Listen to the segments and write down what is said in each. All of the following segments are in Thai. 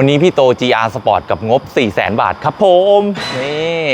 วันนี้พี่โต GR Sport กับงบ 4 0 0 0 0 0 บาทครับผม นี่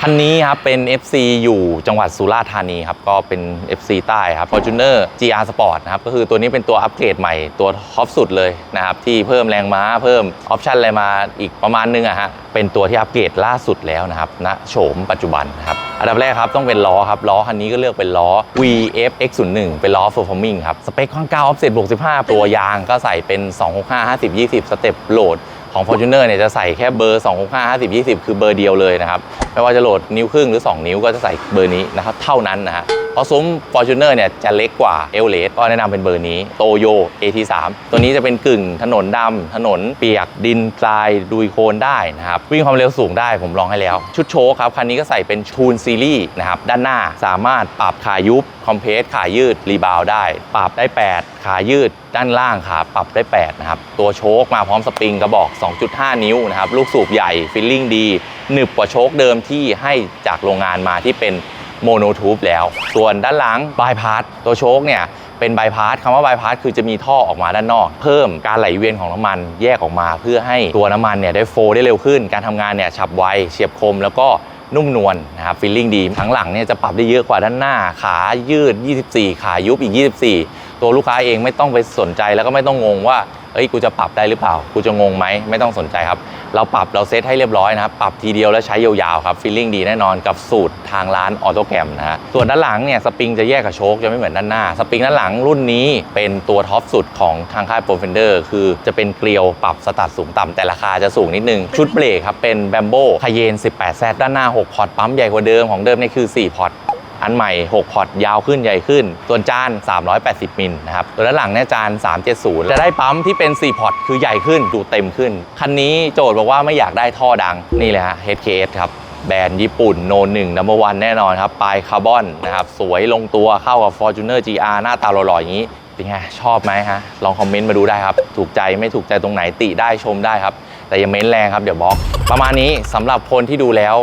คันนี้ครับเป็น FC อยู่จังหวัดสุราษฎร์ธานีครับ ก็เป็น FC ใต้ครับ Fortuner GR Sport นะครับ ก็คือตัวนี้เป็นตัวอัปเกรดใหม่ตัวท็อปสุดเลยนะครับ ที่เพิ่มแรงม้าเพิ่มออปชันอะไรมาอีกประมาณนึงอะฮะเป็นตัวที่อัปเกรดล่าสุดแล้วนะครับณโฉมปัจจุบันนะครับ อันดับแรกครับต้องเป็นล้อครับล้อคันนี้ก็เลือกเป็นล้อ VF X01 เป็นล้อ performing ครับสเปคค่อนก้าออฟเซ็ตบวก15 ตัวยางก็ใส่เป็น 265 50 20 สเต็ปโหลดของ Fortuner เนี่ยจะใส่แค่เบอร์ 265 50 20 คือเบอร์เดียวเลยนะครับ ไม่ว่าจะโหลดนิ้วครึ่งหรือ 2 นิ้วก็จะใส่เบอร์นี้นะครับ เท่านั้นนะฮะ เพราะซุ้ม Fortuner เนี่ยจะเล็กกว่าเอลเลสก็แนะนำเป็นเบอร์นี้โตโย AT3 ตัวนี้จะเป็นกึ่งถนนดำถนนเปียกดินทรายดุยโคลนได้นะครับ วิ่งความเร็วสูงได้ผมลองให้แล้ว ชุดโชคครับ คันนี้ก็ใส่เป็นทูนซีรีส์นะครับ ด้านหน้าสามารถปรับขายุบ คอมเพรสขายืด รีบาวได้ ปรับได้ 8 ขายืดด้านล่างขาปรับได้ 8 นะครับ ตัวโชคมาพร้อมสปริงกระบอก 2.5 นิ้วนะครับ ลูกสูบใหญ่ฟิลลิ่งดีหนึบกว่าโชคเดิมที่ให้จากโรงงานมาที่เป็น โมโนทูบแล้ว ส่วนด้านหลังบายพาสตัวโชคเนี่ยเป็นบายพาสคำว่าบายพาสคือจะมีท่อออกมาด้านนอก เพิ่มการไหลเวียนของน้ำมันแยกออกมา เพื่อให้ตัวน้ำมันเนี่ยได้โฟลได้เร็วขึ้น การทำงานเนี่ยฉับไวเฉียบคมแล้วก็นุ่มนวลนะครับฟีลลิ่งดีทั้งหลังเนี่ยจะปรับได้เยอะกว่าด้านหน้า ขายืด 24 ขายุบอีก 24 ตัวลูกค้าเองไม่ต้องไปสนใจแล้วก็ไม่ต้องงงว่าเอ้ยกูจะปรับได้หรือเปล่า กูจะงงไหมไม่ต้องสนใจครับ เราปรับเราเซตให้เรียบร้อยนะครับ ปรับทีเดียวแล้วใช้ยาวๆครับฟีลลิ่งดีแน่นอนกับสูตรทางร้านออโตแกรมนะฮะส่วนด้านหลังเนี่ยสปริงจะแยกกับโชคจะไม่เหมือนด้านหน้า สปริงด้านหลังรุ่นนี้เป็นตัวท็อปสุดของทางค่ายโปรเฟนเดอร์คือจะเป็นเกลียวปรับสตัดสูงต่ำแต่ราคาจะสูงนิดนึง ชุดเบรกครับเป็นแบมโบ้คาเยน 18Z ด้านหน้า6พอร์ตปั๊มใหญ่กว่าเดิมของเดิมนี่คือ4พอร์ต อันใหม่ 6 พอร์ตยาวขึ้นใหญ่ขึ้น ส่วนจาน 380 มิลนะครับตัวด้านหลังเนี่ยจาน 370 จะได้ปั๊มที่เป็น 4 พอร์ตคือใหญ่ขึ้นดูเต็มขึ้น คันนี้โจทย์บอกว่าไม่อยากได้ท่อดังนี่เลยฮะ HKS ครับแบรนด์ญี่ปุ่นโนหนึ่งนัมเบอร์วันแน่นอนครับปลายคาร์บอนนะครับสวยลงตัวเข้ากับ Fortuner GR หน้าตาหล่อๆอย่างนี้เป็นไงชอบไหมฮะลองคอมเมนต์มาดูได้ครับ ถูกใจไม่ถูกใจตรงไหนติได้ชมได้ครับ แต่อย่าเม้นแรงครับเดี๋ยวบล็อก ประมาณนี้สำหรับคนที่ดูแล้ว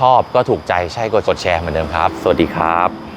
ชอบก็ถูกใจใช่ก็กดแชร์เหมือนเดิมครับ สวัสดีครับ